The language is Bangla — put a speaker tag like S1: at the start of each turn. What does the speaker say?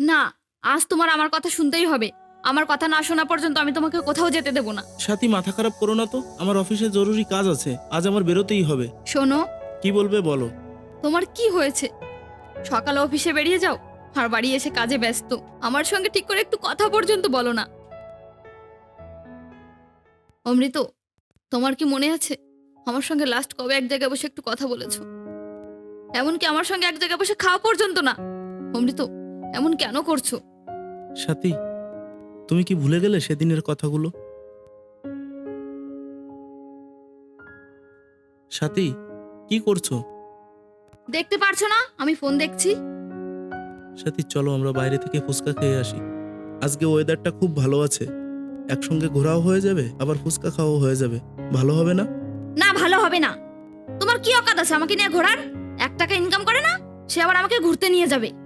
S1: না আজ তোমার আমার কথা শুনতেই হবে। আমার কথা না শোনা পর্যন্ত আমি তোমাকে কোথাও যেতে দেবো না।
S2: সাথী মাথা খারাপ করো না তো। আমার অফিসে জরুরি কাজ আছে। আজ আমার বেরোতেই হবে।
S1: শোনো।
S2: কি বলবে বলো।
S1: তোমার কি হয়েছে? সকালে অফিসে বেরিয়ে যাও। আর বাড়ি এসে কাজে ব্যস্ত। আমার সঙ্গে ঠিক করে একটু কথা পর্যন্ত বলো না। অমৃত তোমার কি মনে আছে? আমার সঙ্গে লাস্ট কবে এক জায়গায় বসে একটু কথা বলেছ? এমনকি আমার সঙ্গে এক জায়গায় বসে খাওয়া পর্যন্ত না। অমৃত এমন কেন করছ?
S2: সাথী তুমি কি ভুলে গেলে সেদিনের কথাগুলো? সাথী কি করছ?
S1: দেখতে পারছ না? আমি ফোন দেখছি।
S2: সাথী চলো আমরা বাইরে থেকে ফুচকা খেয়ে আসি। আজকে ওয়েদারটা খুব ভালো আছে। একসঙ্গে ঘোরাও হয়ে যাবে আবার ফুচকা খাওয়াও হয়ে যাবে। ভালো হবে না?
S1: না ভালো হবে না। তোমার কি অকাত আছে আমাকে নিয়ে ঘোরার? এক টাকা ইনকাম করে না? সে আবার আমাকে ঘুরতে নিয়ে যাবে।